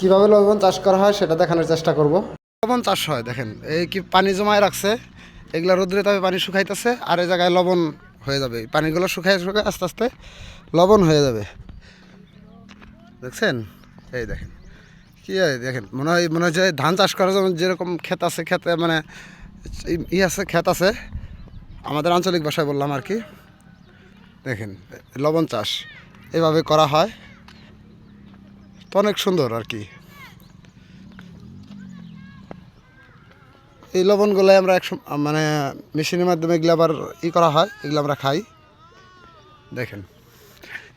কীভাবে লবণ চাষ করা হয় সেটা দেখানোর চেষ্টা করব। লবণ চাষ হয়, দেখেন, এই কি পানি জমায় রাখছে, এগুলা রোদ্রে তবে পানি শুকাইতেছে, আর এই জায়গায় লবণ হয়ে যাবে। পানিগুলো শুকাই শুকাই আস্তে আস্তে লবণ হয়ে যাবে। দেখছেন? এই দেখেন, কি হয়, দেখেন, মনে হয়, মনে হচ্ছে ধান চাষ করার যেমন যেরকম ক্ষেত আছে, ক্ষেতে মানে ই আছে, ক্ষেত আছে, আমাদের আঞ্চলিক ভাষায় বললাম আর কি। দেখেন, লবণ চাষ, এভাবে করা হয়। তো অনেক সুন্দর আর কি। এই লবণগুলো আমরা এক মানে মেশিনের মাধ্যমে এগুলো আবার ই করা হয়, এগুলো আমরা খাই। দেখেন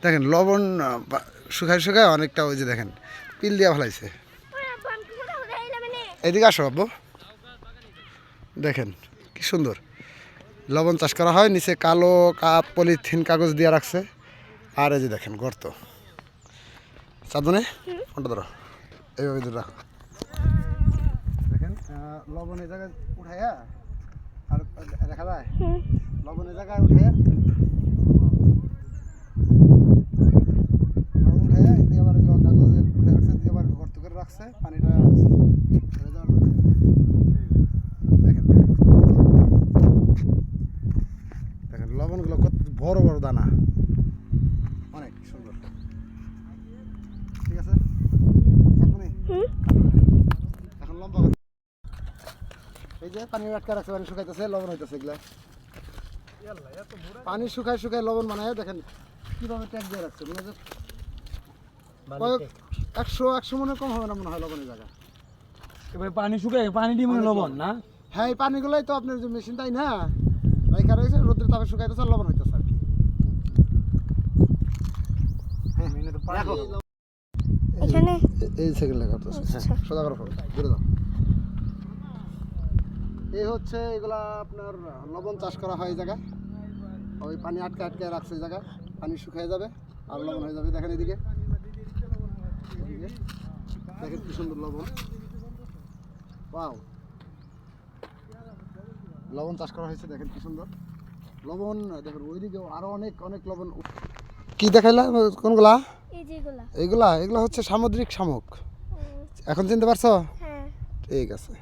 দেখেন লবণ শুকায় শুকায় অনেকটা ওই যে দেখেন, পিল দিয়া ফেলাইছে। এদিকে আসো আব্বু। দেখেন, কি সুন্দর। লবণ চাষ করা হয়, নিচে কালো কাপ, পলিথিন কাগজ দিয়ে রাখছে। আর এই যে দেখেন গর্ত। চাঁদনে কোনটা ধরো। এইভাবে ধরে রাখো। দেখেন আহ, লবণ এই জায়গায় উঠাইয়া আর দেখা যায়? লবণ এই জায়গায় উঠাইয়া রাখছে পানিটা দেখেন লবণগুলো কত বড় বড় দানা অনেক সুন্দর ঠিক আছে চাঁদমণি? এখন লম্বা করে- এই যে পানি আটকা রাখছে পানি শুকাইতেছে লবণ হইতেছে এগুলা। পানি শুকায় শুকায় লবণ বানায় দেখেন কীভাবে ট্যাগ দিয়ে রাখছে মনে হচ্ছে কয়েক একশো একশো মনে কম হবে না মনে হয় লবণের জায়গা এবার পানি শুকায় পানি দিয়ে মনে লবণ না? হ্যাঁ এই পানিগুলোই তো আপনার যে মেশিন তাই না? রাইখা রয়েছে রোদ্রের তাপে শুকাইতেছে আর লবণ হইতেছে আর কি। হ্যাঁ, এখানে? এই সেকেন্ড লেখা করতেছে। হ্যাঁ সোজা করো ফোন দূরে যাও এই হচ্ছে এগুলা আপনার লবণ চাষ করা হয় এই জায়গায়। ওই পানি আটকে আটকে রাখছে এই জায়গায়। পানি শুকিয়ে যাবে আর লবণ হয়ে যাবে। দেখেন এদিকে। দেখেন কি সুন্দর লবণ। ওয়াও। লবণ চাষ করা হয়েছে দেখেন কি সুন্দর। লবণ দেখেন ওইদিকেও আরও অনেক অনেক লবণ। কি দেখাইলা? কোনগুলা? এই যেগুলা এগুলা। এগুলা হচ্ছে সামুদ্রিক শামুক। এখন চিনতে পারছ? হ্যাঁ। ঠিক আছে।